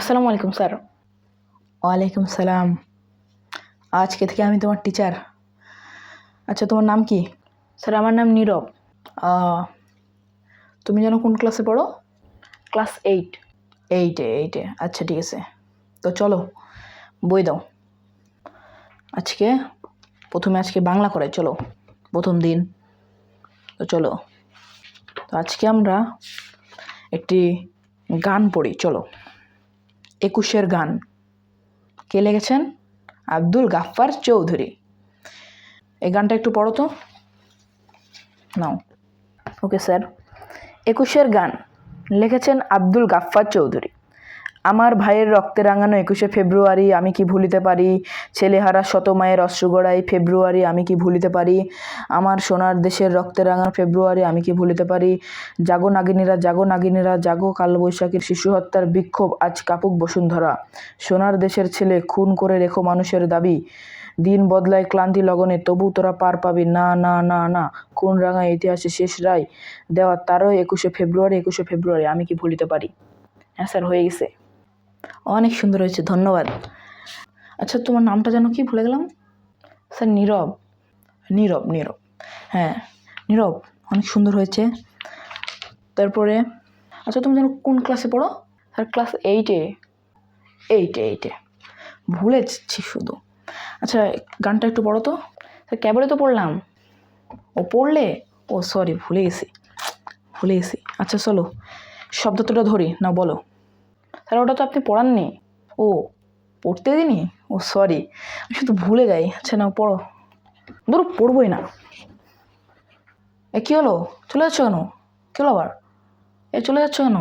আসসালামু আলাইকুম স্যার। ওয়ালাইকুম সালাম। আজকে থেকে আমি তোমার টিচার আচ্ছা তোমার নাম কি? স্যার আমার নাম নীরব। তুমি যেন কোন ক্লাসে পড়ো? Class eight. এইটে এইটে আচ্ছা ঠিক আছে। তো চলো বই দাও। আজকে প্রথমে আজকে বাংলা করাই চলো। প্রথম দিন। তো চলো। তো আজকে আমরা একটি গান পড়ি চলো। একুশের গান। কে লিখেছেন? আব্দুল গাফফার চৌধুরী। এই গানটা একটু পড়ো তো। নাও। ওকে স্যার একুশের গান লিখেছেন আব্দুল গাফফার চৌধুরী। আমার ভাইয়ের রক্তে রাঙানো একুশে ফেব্রুয়ারি, আমি কি ভুলিতে পারি? ছেলেহারা শত মায়ের অশ্রুগড়াই ফেব্রুয়ারি, আমি কি ভুলিতে পারি? আমার সোনার দেশের রক্তে রাঙানো ফেব্রুয়ারি, আমি কি ভুলিতে পারি? জাগো নাগিনীরা জাগো নাগিনীরা, জাগো কালবৈশাখীর শিশু হত্যার বিক্ষোভ, আজ কাপুক বসুন্ধরা। সোনার দেশের ছেলে, খুন করে রেখো মানুষের দাবি। দিন বদলায় ক্লান্তি লগনে, তবু তোরা পার পাবি। না না না না কোন রাঙা ইতিহাসে শেষ রায় দেওয়া তারও একুশে ফেব্রুয়ারি একুশে ফেব্রুয়ারি, আমি কি ভুলিতে পারি? হ্যাঁ স্যার হয়ে গেছে। অনেক সুন্দর হয়েছে, ধন্যবাদ। আচ্ছা তোমার নামটা যেন কি ভুলে গেলাম? স্যার, নীরব। নীরব নীরব। হ্যাঁ নীরব, অনেক সুন্দর হয়েছে। তারপরে আচ্ছা তুমি যেন কোন ক্লাসে পড়ো? স্যার ক্লাস এইটে এইটে এইটে ভুলে যাচ্ছি শুধু। আচ্ছা গানটা একটু পড়ো তো। স্যার, ক্যাবরে তো পড়লাম। ও পড়লে? ও সরি ভুলে গেছি। ভুলে গেছি। আচ্ছা চলো। শব্দটা ধরি, না বলো। স্যার ওটা তো আপনি পড়াননি? ও, পড়তে দিনি ও সরি আমি শুধু ভুলে যাই। আচ্ছা না পড়ো। ধরো, পড়বই না। এ, কী হলো? চলে যাচ্ছ কেন? কী হলো আবার? এ, চলে যাচ্ছ কেন?